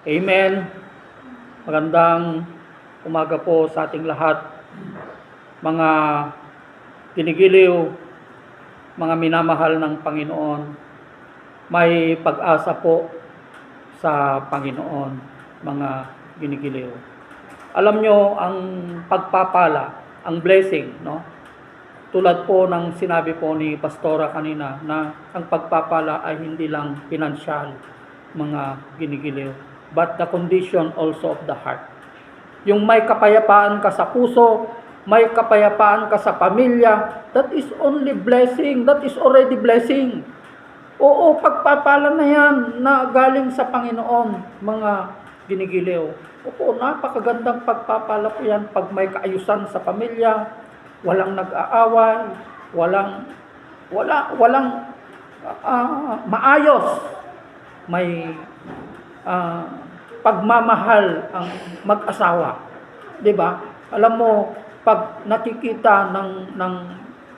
Amen. Magandang umaga po sa ating lahat. Mga kinigiliw, mga minamahal ng Panginoon. May pag-asa po sa Panginoon, mga ginigiliw. Alam nyo, ang pagpapala, ang blessing, no? Tulad po ng sinabi po ni Pastora kanina na ang pagpapala ay hindi lang pinansyal, mga ginigiliw, but the condition also of the heart. Yung may kapayapaan ka sa puso, may kapayapaan ka sa pamilya, that is only blessing, that is already blessing. Oo, pagpapala na yan na galing sa Panginoon, mga ginigiliw. Opo, napakagandang pagpapala po yan pag may kaayusan sa pamilya, walang nag-aaway, walang wala walang ah, maayos. May ah, pagmamahal ang mag-asawa. 'Di ba? Alam mo, pag nakikita ng ng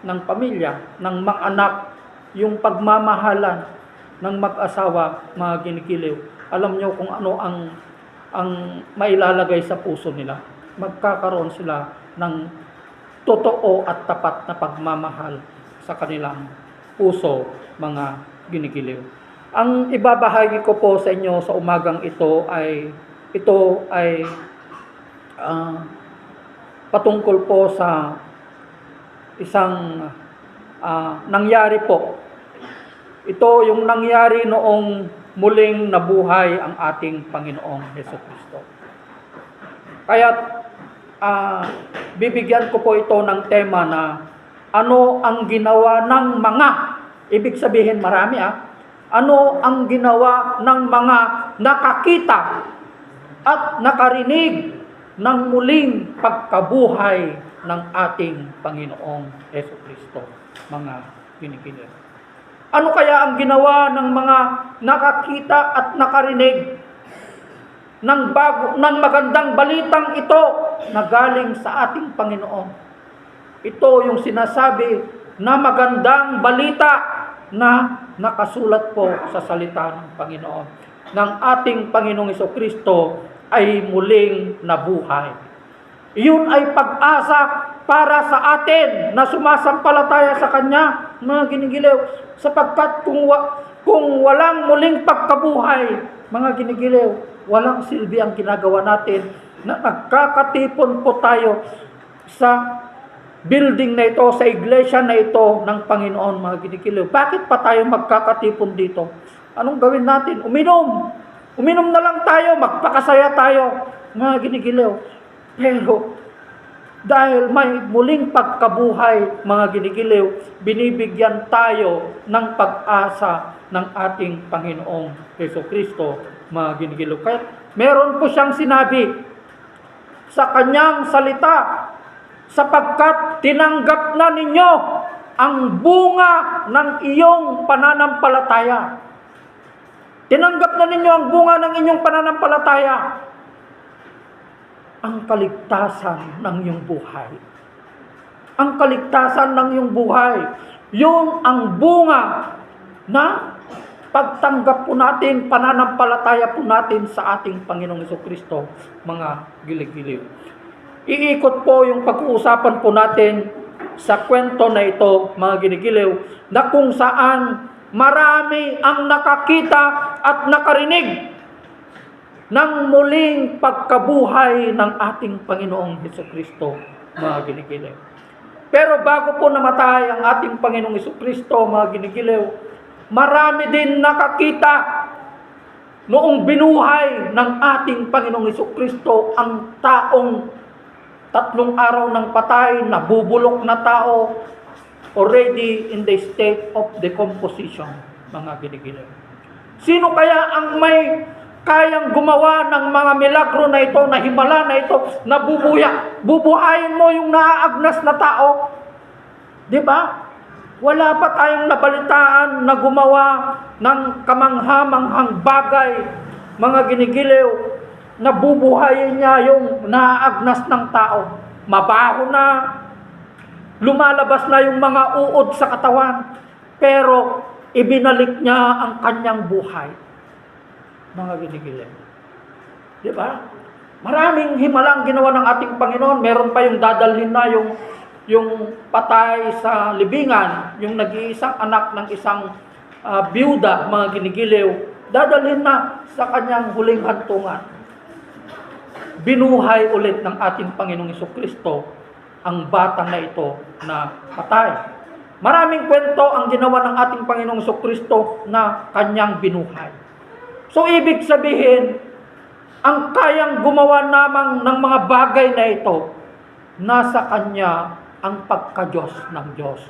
ng pamilya, ng mga anak, yung pagmamahalan ng mag-asawa, mga ginikiliw. Alam nyo kung ano ang ang mailalagay sa puso nila. Magkakaroon sila ng totoo at tapat na pagmamahal sa kanilang puso, mga ginigiliw. Ang ibabahagi ko po sa inyo sa umagang ito ay ito ay ah, patungkol po sa isang ah, nangyari po. Ito yung nangyari noong muling nabuhay ang ating Panginoong Heso Kristo. Kaya ah, bibigyan ko po ito ng tema na ano ang ginawa ng mga, ibig sabihin marami ah, ano ang ginawa ng mga nakakita at nakarinig ng muling pagkabuhay ng ating Panginoong Heso Kristo, mga kinikinig. Ano kaya ang ginawa ng mga nakakita at nakarinig ng bago ng magandang balitang ito na galing sa ating Panginoon? Ito yung sinasabi na magandang balita na nakasulat po sa salita ng Panginoon. Ng ating Panginoong Kristo ay muling nabuhay. Iyon ay pag-asa para sa atin na sumasampalataya sa Kanya, mga ginigiliw, sapagkat kung, wa, kung walang muling pagkabuhay, mga ginigiliw, walang silbi ang ginagawa natin na nagkakatipon po tayo sa building na ito, sa iglesia na ito ng Panginoon, mga ginigiliw. Bakit pa tayo magkakatipon dito? Anong gawin natin? Uminom! Uminom na lang tayo, magpakasaya tayo, mga ginigiliw. Pero dahil may muling pagkabuhay, mga ginigiliw, binibigyan tayo ng pag-asa ng ating Panginoong Yeso Kristo, mga ginigiliw. Kaya meron po siyang sinabi sa kanyang salita, sapagkat tinanggap na ninyo ang bunga ng iyong pananampalataya. Tinanggap na ninyo ang bunga ng inyong pananampalataya ang kaligtasan ng iyong buhay. Ang kaligtasan ng iyong buhay, yung ang bunga na pagtanggap po natin, pananampalataya po natin sa ating Panginoong Kristo, mga gilig-giliw. Iikot po yung pag-uusapan po natin sa kwento na ito, mga ginigiliw, na kung saan marami ang nakakita at nakarinig ng muling pagkabuhay ng ating Panginoong Heso Kristo, mga ginigiliw. Pero bago po namatay ang ating Panginoong Heso Kristo, mga ginigiliw, marami din nakakita noong binuhay ng ating Panginoong Heso Kristo ang taong tatlong araw ng patay, nabubulok na tao, already in the state of decomposition, mga ginigiliw. Sino kaya ang may kayang gumawa ng mga milagro na ito, na himala na ito, na bubuya, bubuhayin mo yung naaagnas na tao. Di ba? Wala pa tayong nabalitaan na gumawa ng kamanghamanghang bagay, mga ginigiliw, na bubuhayin niya yung naaagnas ng tao. Mabaho na, lumalabas na yung mga uod sa katawan, pero ibinalik niya ang kanyang buhay mga ginigilan. Di ba? Maraming himalang ginawa ng ating Panginoon. Meron pa yung dadalhin na yung yung patay sa libingan, yung nag-iisang anak ng isang ah, byuda, mga ginigiliw, dadalhin na sa kanyang huling hantungan. Binuhay ulit ng ating Panginoong Iso Kristo ang batang na ito na patay. Maraming kwento ang ginawa ng ating Panginoong Iso Kristo na kanyang binuhay. So ibig sabihin, ang kayang gumawa namang ng mga bagay na ito, nasa Kanya ang pagka-Diyos ng Diyos,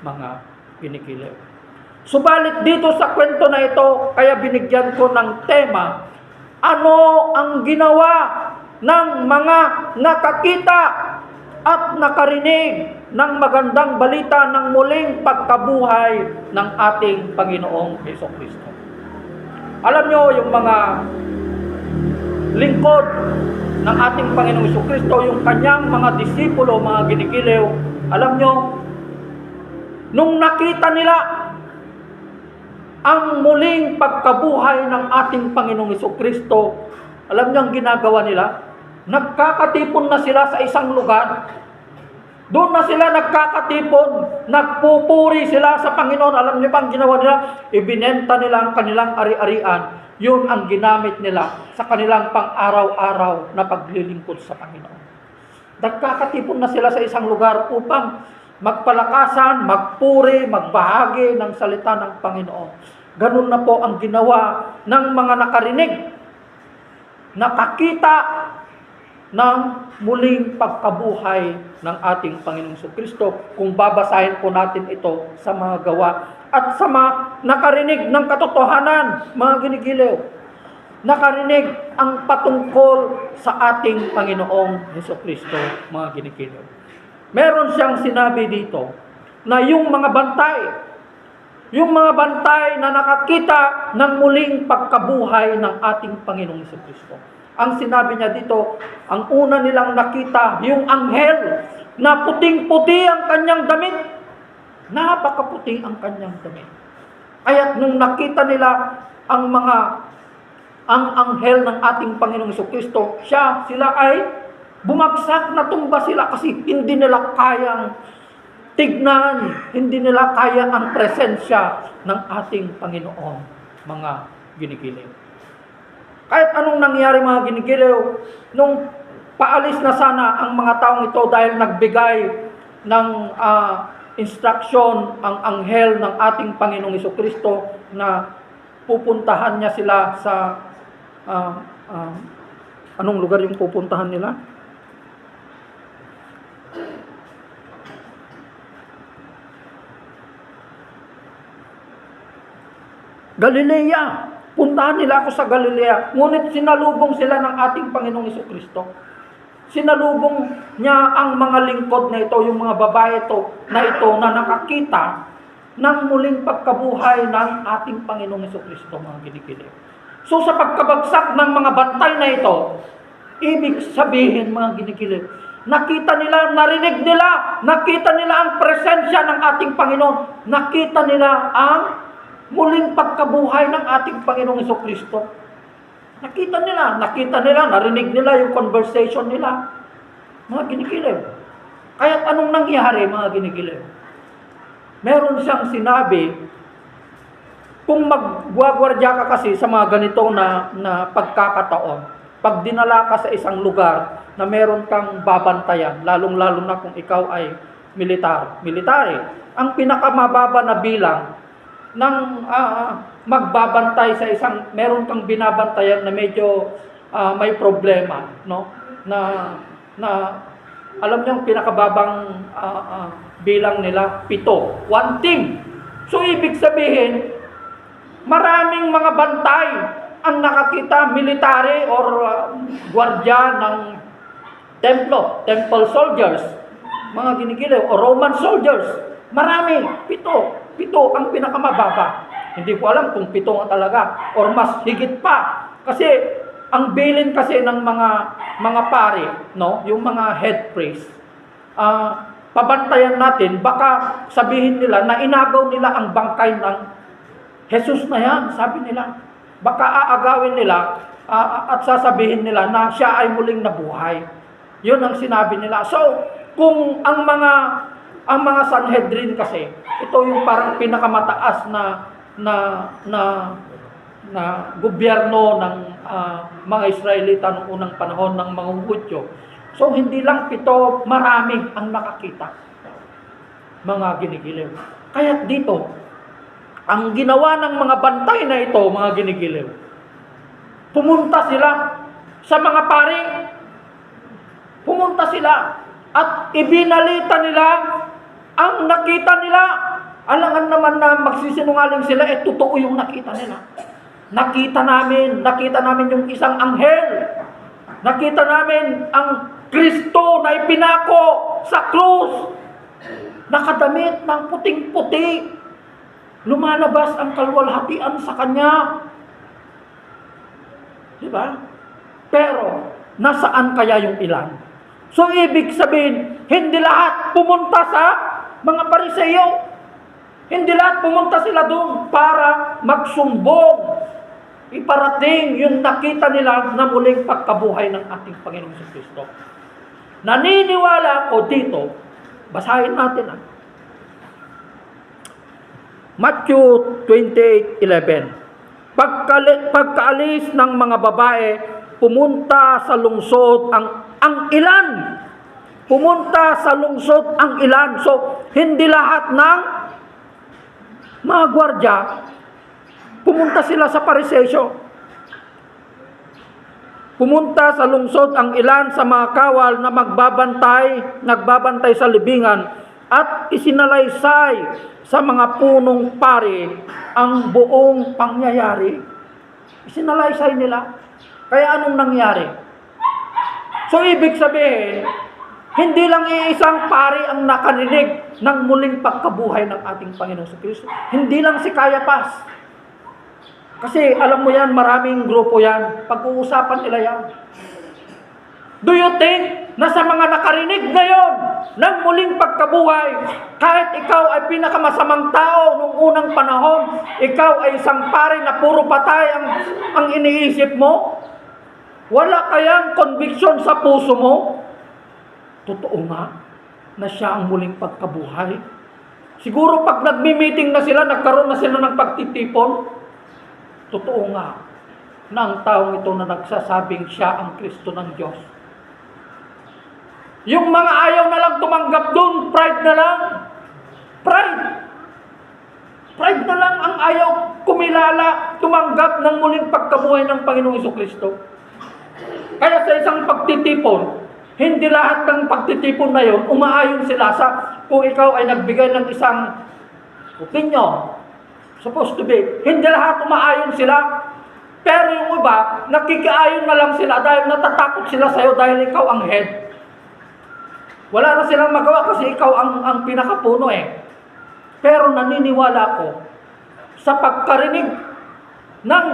mga kinikiliw. Subalit dito sa kwento na ito, kaya binigyan ko ng tema, ano ang ginawa ng mga nakakita at nakarinig ng magandang balita ng muling pagkabuhay ng ating Panginoong Heso Kristo. Alam nyo, yung mga lingkod ng ating Panginoong Iso Kristo, yung kanyang mga disipulo, mga ginikiliw, alam nyo, nung nakita nila ang muling pagkabuhay ng ating Panginoong Iso Kristo, alam nyo ang ginagawa nila? Nagkakatipon na sila sa isang lugar. Doon na sila nagkakatipon, nagpupuri sila sa Panginoon. Alam niyo ba ang ginawa nila? Ibinenta nila ang kanilang ari-arian. Yun ang ginamit nila sa kanilang pang-araw-araw na paglilingkod sa Panginoon. Nagkakatipon na sila sa isang lugar upang magpalakasan, magpuri, magbahagi ng salita ng Panginoon. Ganun na po ang ginawa ng mga nakarinig, nakakita ng muling pagkabuhay ng ating Panginoong Kristo kung babasahin po natin ito sa mga gawa at sa mga nakarinig ng katotohanan, mga ginigiliw. Nakarinig ang patungkol sa ating Panginoong Heso Kristo, mga ginigiliw. Meron siyang sinabi dito na yung mga bantay, yung mga bantay na nakakita ng muling pagkabuhay ng ating Panginoong Kristo. Ang sinabi niya dito, ang una nilang nakita, yung anghel na puting-puti ang kanyang damit. Napakaputi ang kanyang damit. Kaya nung nakita nila ang mga ang anghel ng ating Panginoong Kristo, siya, sila ay bumagsak, natumba sila kasi hindi nila kayang tignan, hindi nila kaya ang presensya ng ating Panginoon, mga ginigiling. Kahit anong nangyari mga ginigiliw, nung paalis na sana ang mga taong ito dahil nagbigay ng ah, instruction ang anghel ng ating Panginoong Iso Kristo na pupuntahan niya sila sa ah, ah, anong lugar yung pupuntahan nila? Galilea. Puntahan nila ako sa Galilea. Ngunit sinalubong sila ng ating Panginoong Iso Kristo. Sinalubong niya ang mga lingkod na ito, yung mga babae ito, na ito na nakakita ng muling pagkabuhay ng ating Panginoong Iso Kristo, mga ginikilig. So sa pagkabagsak ng mga bantay na ito, ibig sabihin mga ginikilig, nakita nila, narinig nila, nakita nila ang presensya ng ating Panginoon, nakita nila ang muling pagkabuhay ng ating Panginoong Kristo. Nakita nila, nakita nila, narinig nila yung conversation nila. Mga ginigilig. Kaya anong nangyari, mga ginigilig? Meron siyang sinabi, kung magwagwardya ka kasi sa mga ganito na, na pagkakataon, pag dinala ka sa isang lugar na meron kang babantayan, lalong-lalo na kung ikaw ay militar, military, ang pinakamababa na bilang ng ah, magbabantay sa isang meron kang binabantayan na medyo ah, may problema no? Na na alam niyo ang pinakababang ah, ah, bilang nila pito. One team so ibig sabihin maraming mga bantay ang nakakita military or uh, gwardiya ng templo temple soldiers. Mga ginigiliw o Roman soldiers. Marami pito Pito ang pinakamababa. Hindi ko alam kung pito nga talaga or mas higit pa. Kasi ang bilin kasi ng mga mga pare, no, yung mga head priest, ah, pabantayan natin, baka sabihin nila na inagaw nila ang bangkay ng Jesus na yan, sabi nila. Baka aagawin nila ah, at sasabihin nila na siya ay muling nabuhay. Yun ang sinabi nila. So, kung ang mga ang mga Sanhedrin kasi, ito yung parang pinakamataas na na na na gobyerno ng ah, mga Israelita noong unang panahon ng mga Hudyo. So hindi lang pito, marami ang nakakita. Mga ginigiliw. Kaya dito, ang ginawa ng mga bantay na ito, mga ginigiliw, pumunta sila sa mga pari. Pumunta sila at ibinalita nila ang nakita nila. Alangan naman na magsisinungaling sila, eh totoo yung nakita nila. Nakita namin, nakita namin yung isang anghel. Nakita namin ang Kristo na ipinako sa krus. Nakadamit ng puting-puti. Lumalabas ang kalwalhatian sa kanya. Di ba? Pero, nasaan kaya yung ilan? So, ibig sabihin, hindi lahat pumunta sa mga pariseyo. Hindi lahat pumunta sila doon para magsumbong. Iparating yung nakita nila na muling pagkabuhay ng ating Panginoong sa Kristo. Naniniwala ko dito, basahin natin ah. Matthew 28:11. Pagkali, pagkaalis ng mga babae, pumunta sa lungsod ang ang ilan. Pumunta sa lungsod ang ilan. So, hindi lahat ng mga gwardya pumunta sila sa parisesyo. Pumunta sa lungsod ang ilan sa mga kawal na magbabantay, nagbabantay sa libingan at isinalaysay sa mga punong pari ang buong pangyayari. Isinalaysay nila. Kaya anong nangyari? So ibig sabihin, hindi lang iisang pari ang nakarinig ng muling pagkabuhay ng ating Panginoon sa Kristo. Hindi lang si Kayapas. Kasi alam mo yan, maraming grupo yan. Pag-uusapan nila yan. Do you think na sa mga nakarinig ngayon ng muling pagkabuhay, kahit ikaw ay pinakamasamang tao nung unang panahon, ikaw ay isang pare na puro patay ang, ang iniisip mo? Wala kayang conviction sa puso mo? Totoo nga na siya ang muling pagkabuhay. Siguro pag nagmi-meeting na sila, nagkaroon na sila ng pagtitipon, Totoo nga na ang taong ito na nagsasabing siya ang Kristo ng Diyos. Yung mga ayaw na lang tumanggap doon, pride na lang. Pride. Pride na lang ang ayaw kumilala, tumanggap ng muling pagkabuhay ng Panginoong Iso Kristo. Kaya sa isang pagtitipon, hindi lahat ng pagtitipon na yon umaayon sila sa kung ikaw ay nagbigay ng isang opinion, supposed to be. Hindi lahat umaayon sila. Pero yung iba, nakikaayon na lang sila dahil natatakot sila sa'yo dahil ikaw ang head. Wala na silang magawa kasi ikaw ang, ang pinakapuno eh. Pero naniniwala ko sa pagkarinig ng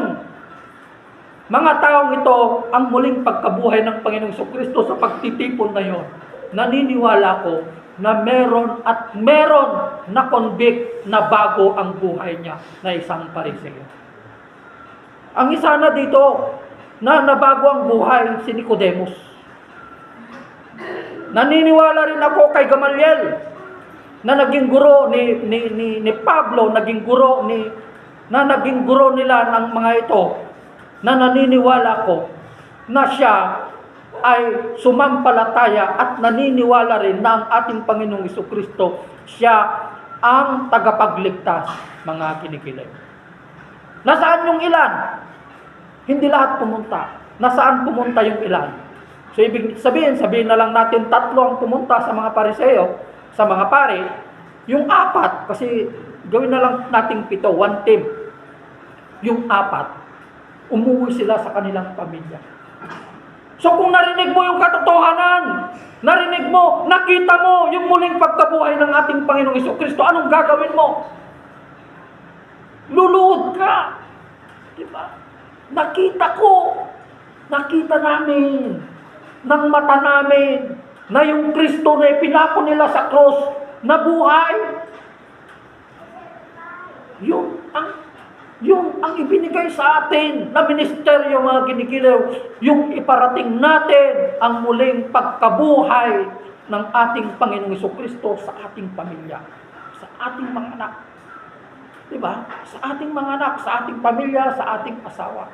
mga taong ito ang muling pagkabuhay ng Panginoong Kristo sa pagtitipon na yon. Naniniwala ko na meron at meron na convict na bago ang buhay niya na isang pariseo. Ang isa na dito na nabago ang buhay si Nicodemus. Naniniwala rin ako kay Gamaliel na naging guro ni, ni, ni, ni Pablo, naging guro ni na naging guro nila ng mga ito na naniniwala ko na siya ay sumampalataya at naniniwala rin na ang ating Panginoong Kristo siya ang tagapagligtas, mga kinikilig. Nasaan yung ilan? Hindi lahat pumunta. Nasaan pumunta yung ilan? So ibig sabihin, sabihin na lang natin tatlo ang pumunta sa mga pariseo, sa mga pare, yung apat, kasi gawin na lang nating pito, one team. Yung apat, umuwi sila sa kanilang pamilya. So kung narinig mo yung katotohanan, narinig mo, nakita mo yung muling pagkabuhay ng ating Panginoong Iso Kristo, anong gagawin mo? Luluhod ka. Diba? Nakita ko, nakita namin, ng mata namin, na yung Kristo na ipinako nila sa cross, nabuhay. Yun ang yung ang ibinigay sa atin na ministeryo mga ginigilaw, yung iparating natin ang muling pagkabuhay ng ating Panginoong Kristo sa ating pamilya, sa ating mga anak. Diba? Sa ating mga anak, sa ating pamilya, sa ating asawa.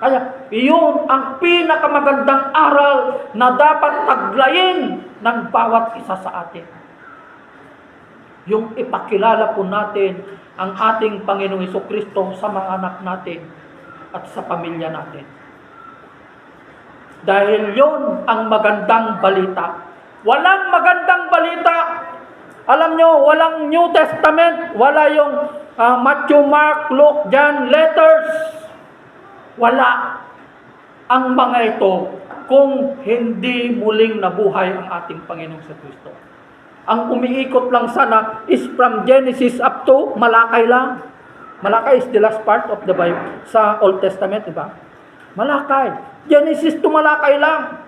Kaya, iyon ang pinakamagandang aral na dapat taglayin ng bawat isa sa atin. Yung ipakilala po natin ang ating Panginoong Iso Kristo sa mga anak natin at sa pamilya natin. Dahil yon ang magandang balita. Walang magandang balita. Alam nyo, walang New Testament, wala yung ah, Matthew, Mark, Luke, John, letters. Wala ang mga ito kung hindi muling nabuhay ang ating Panginoong sa Kristo. Ang umiikot lang sana is from Genesis up to Malakay lang. Malakay is the last part of the Bible sa Old Testament, di ba? Malakay. Genesis to Malakay lang.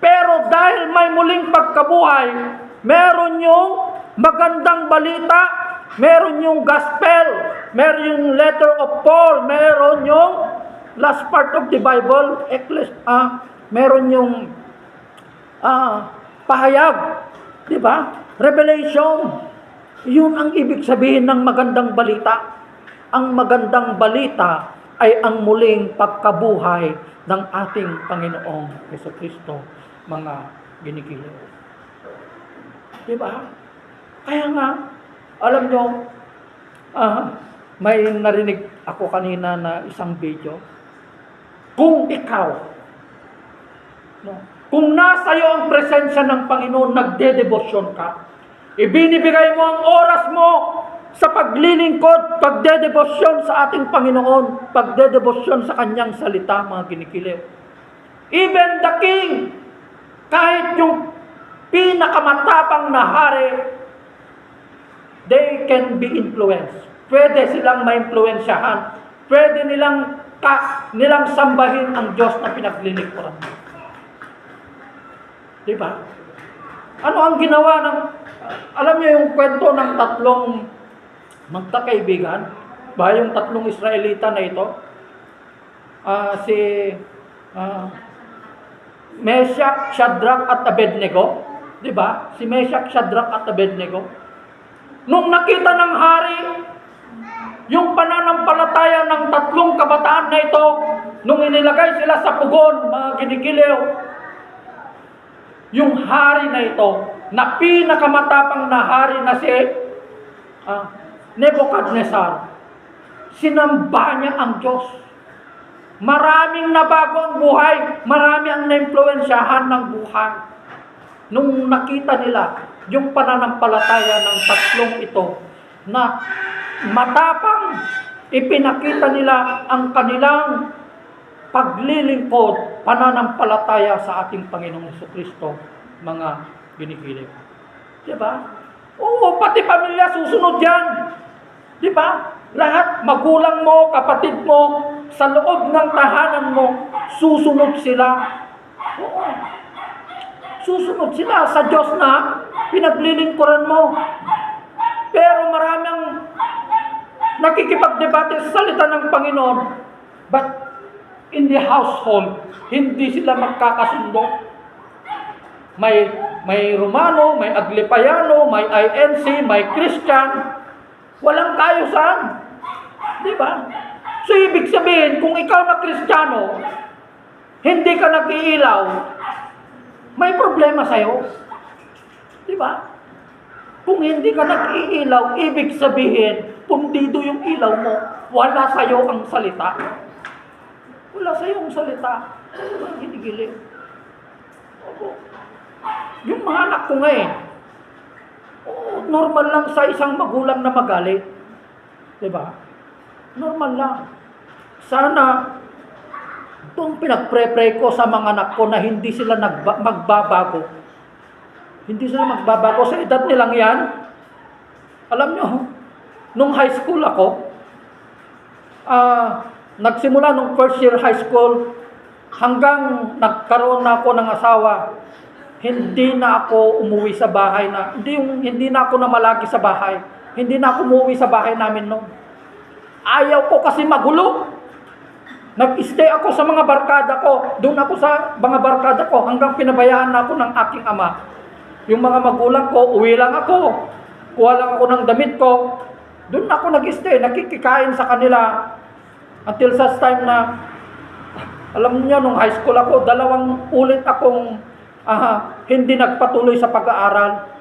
Pero dahil may muling pagkabuhay, meron yung magandang balita, meron yung gospel, meron yung letter of Paul, meron yung last part of the Bible, Ecclesi ah, meron yung ah, pahayag, di ba? Revelation. Yun ang ibig sabihin ng magandang balita. Ang magandang balita ay ang muling pagkabuhay ng ating Panginoong Yeso Kristo, mga ginigilaw. Di ba? Kaya nga, alam nyo, ah, may narinig ako kanina na isang video. Kung ikaw, no, kung nasa iyo ang presensya ng Panginoon, nagdedebosyon ka, ibinibigay mo ang oras mo sa paglilingkod, pagdedebosyon sa ating Panginoon, pagdedebosyon sa kanyang salita, mga ginikiliw. Even the king, kahit yung pinakamatapang na hari, they can be influenced. Pwede silang maimpluwensyahan. Pwede nilang ka, nilang sambahin ang Diyos na pinaglilingkuran. Di ba? Ano ang ginawa ng, alam niyo yung kwento ng tatlong magkakaibigan? Ba yung tatlong Israelita na ito? Ah, si ah, Meshach, Shadrach at Abednego. Di ba? Si Meshach, Shadrach at Abednego. Nung nakita ng hari, yung pananampalataya ng tatlong kabataan na ito, nung inilagay sila sa pugon, mga ginikiliw, yung hari na ito, na pinakamatapang na hari na si ah, Nebuchadnezzar, sinamba niya ang Diyos. Maraming nabago ang buhay, marami ang naimpluwensyahan ng buhay. Nung nakita nila yung pananampalataya ng tatlong ito, na matapang ipinakita nila ang kanilang paglilingkod, pananampalataya sa ating Panginoong Hesus Kristo, mga ginigilig. Di ba? Oo, pati pamilya susunod yan. Di ba? Lahat, magulang mo, kapatid mo, sa loob ng tahanan mo, susunod sila. Oo. Susunod sila sa Diyos na pinaglilingkuran mo. Pero maraming nakikipagdebate sa salita ng Panginoon. But in the household, hindi sila magkakasundo. May may Romano, may Aglipayano, may INC, may Christian. Walang kayusan. Di ba? So, ibig sabihin, kung ikaw na Kristiyano, hindi ka nag-iilaw, may problema sa'yo. Di ba? Kung hindi ka nag-iilaw, ibig sabihin, pundido yung ilaw mo, wala sa'yo ang salita. Wala sa'yo ang salita. Walang. Opo. Yung mga anak ko nga eh, oh, normal lang sa isang magulang na magalit. Di ba? Normal lang. Sana, itong pinagpre-pray ko sa mga anak ko na hindi sila nagba- magbabago. Hindi sila magbabago sa edad nilang yan. Alam nyo, nung high school ako, ah, nagsimula nung first year high school, hanggang nagkaroon na ako ng asawa, hindi na ako umuwi sa bahay na, hindi, yung, hindi na ako namalagi sa bahay. Hindi na ako umuwi sa bahay namin noon. Ayaw ko kasi magulo. Nag-stay ako sa mga barkada ko. Doon ako sa mga barkada ko hanggang pinabayaan na ako ng aking ama. Yung mga magulang ko, uwi lang ako. Kuha lang ako ng damit ko. Doon ako nag-stay, nakikikain sa kanila. Until such time na, alam niyo, nung high school ako, dalawang ulit akong ah, hindi nagpatuloy sa pag-aaral.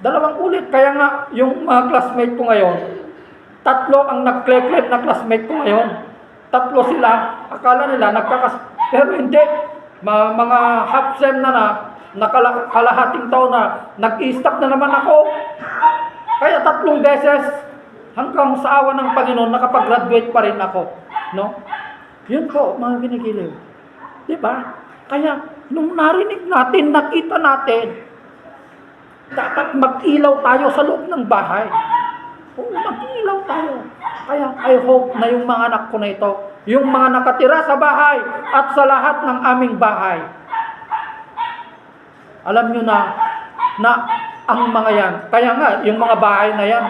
Dalawang ulit. Kaya nga, yung mga classmate ko ngayon, tatlo ang nag-claim na classmate ko ngayon. Tatlo sila. Akala nila nagkakas... Pero hindi. Mga half sem na na, nakala- kalahating taon na, nag-i-stop na naman ako. Kaya tatlong beses, hanggang sa awa ng Panginoon, nakapag-graduate pa rin ako. No? Yun po, mga ginigiliw. Di ba? Kaya, nung narinig natin, nakita natin, dapat mag-ilaw tayo sa loob ng bahay. Oo, mag-ilaw tayo. Kaya I hope na yung mga anak ko na ito, yung mga nakatira sa bahay at sa lahat ng aming bahay, alam nyo na, na ang mga yan, kaya nga, yung mga bahay na yan,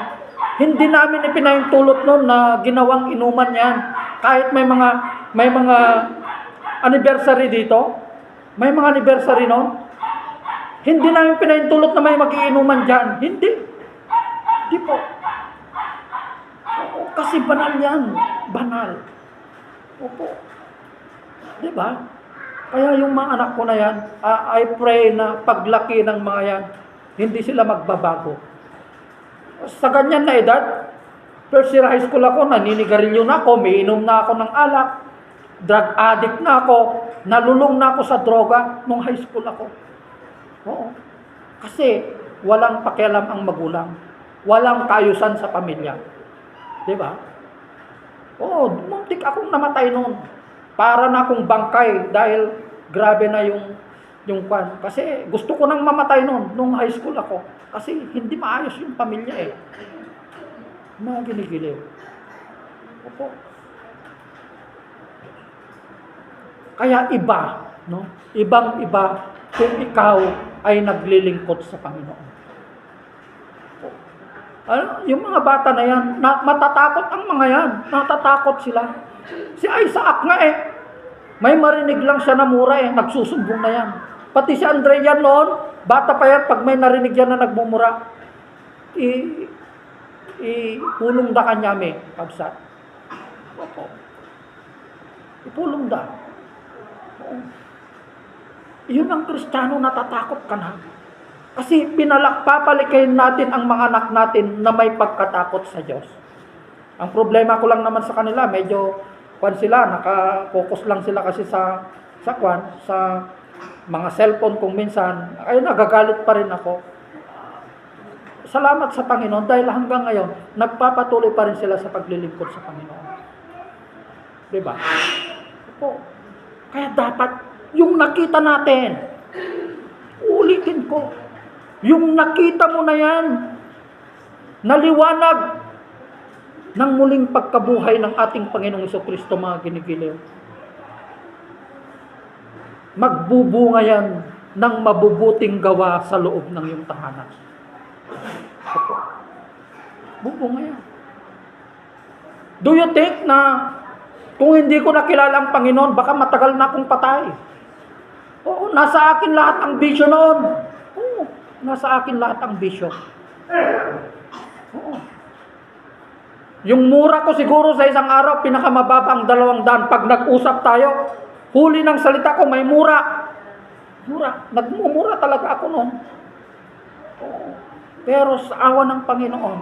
hindi namin ipinahintulot noon na ginawang inuman yan. Kahit may mga, may mga anniversary dito, may mga anniversary noon, hindi namin pinahintulot na may magiinuman dyan. Hindi. Hindi po. Oo, kasi banal yan. Banal. Opo. Di ba? Kaya yung mga anak ko na yan, ah, I pray na paglaki ng mga yan, hindi sila magbabago. Sa ganyan na edad, first high school ako, naninigarilyo na ako, may inom na ako ng alak, drug addict na ako, nalulong na ako sa droga nung high school ako. Oo. Kasi walang pakialam ang magulang. Walang kaayusan sa pamilya. Di ba? Oo, muntik akong namatay noon. Para na akong bangkay dahil grabe na yung yung kwan. Kasi gusto ko nang mamatay noon nung high school ako. Kasi hindi maayos yung pamilya eh. Mga ginigiliw. Opo. Kaya iba, no? Ibang iba kung ikaw ay naglilingkod sa Panginoon. Ano, yung mga bata na yan, na, matatakot ang mga yan. Natatakot sila. Si Isaac nga eh, may marinig lang siya na mura eh, nagsusumbong na yan. Pati si Andrea noon, bata pa yan, pag may narinig yan na nagmumura, i, i, pulong da kanya may, kabsat. Opo. Ipulong da. Yun ang kristyano, natatakot ka na. Kasi pinalak, papalikayin natin ang mga anak natin na may pagkatakot sa Diyos. Ang problema ko lang naman sa kanila, medyo kwan sila, naka-focus lang sila kasi sa sa kwan, sa mga cellphone kung minsan, ay nagagalit pa rin ako. Salamat sa Panginoon dahil hanggang ngayon, nagpapatuloy pa rin sila sa paglilingkod sa Panginoon. Di ba? Kaya dapat, yung nakita natin, ulitin ko, yung nakita mo na yan, naliwanag ng muling pagkabuhay ng ating Panginoong Iso Kristo mga ginigiliw. Magbubunga yan ng mabubuting gawa sa loob ng iyong tahanan. Opo. Bubunga yan. Do you think na kung hindi ko nakilala ang Panginoon, baka matagal na akong patay? Oo, nasa akin lahat ang bisyo noon. Oo, nasa akin lahat ang bisyo. Oo. Yung mura ko siguro sa isang araw, pinakamababa ang dalawang daan. Pag nag-usap tayo, huli ng salita ko, may mura. Mura. Nagmumura talaga ako noon. Oo. Pero sa awa ng Panginoon,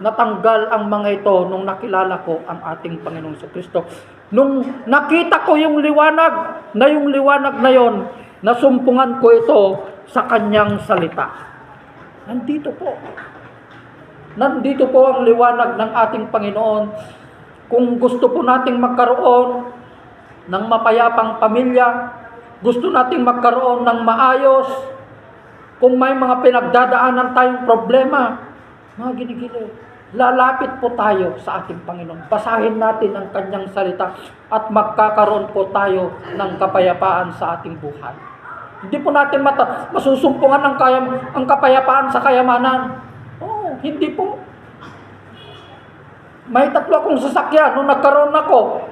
natanggal ang mga ito nung nakilala ko ang ating Panginoong sa Kristo. Nung nakita ko yung liwanag, na yung liwanag na yon, nasumpungan ko ito sa kanyang salita. Nandito po. Nandito po ang liwanag ng ating Panginoon. Kung gusto po nating magkaroon ng mapayapang pamilya, gusto nating magkaroon ng maayos, kung may mga pinagdadaanan tayong problema, mga ginigiliw, lalapit po tayo sa ating Panginoon. Basahin natin ang kanyang salita at magkakaroon po tayo ng kapayapaan sa ating buhay. Hindi po natin mata masusumpungan ng kaya ang kapayapaan sa kayamanan. Oh, hindi po. may tatlo akong sasakyan nung nagkaroon ako.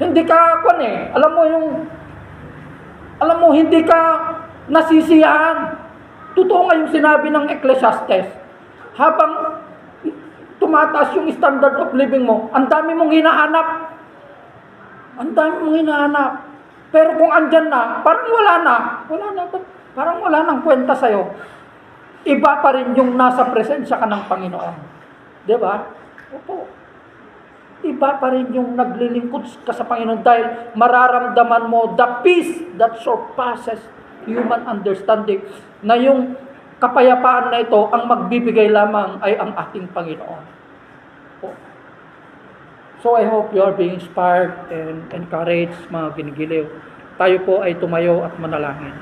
Hindi ka, kwan eh, alam mo yung, alam mo, hindi ka nasisiyahan. Totoo nga yung sinabi ng Ecclesiastes. Habang tumataas yung standard of living mo, ang dami mong hinahanap. Ang dami mong hinahanap. Pero kung andyan na, parang wala na. Wala na. Parang wala nang kwenta sa'yo. Iba pa rin yung nasa presensya ka ng Panginoon. Di ba? Opo. Iba pa rin yung naglilingkod ka sa Panginoon dahil mararamdaman mo the peace that surpasses human understanding na yung kapayapaan na ito ang magbibigay lamang ay ang ating Panginoon. So I hope you are being inspired and encouraged mga ginigiliw. Tayo po ay tumayo at manalangin.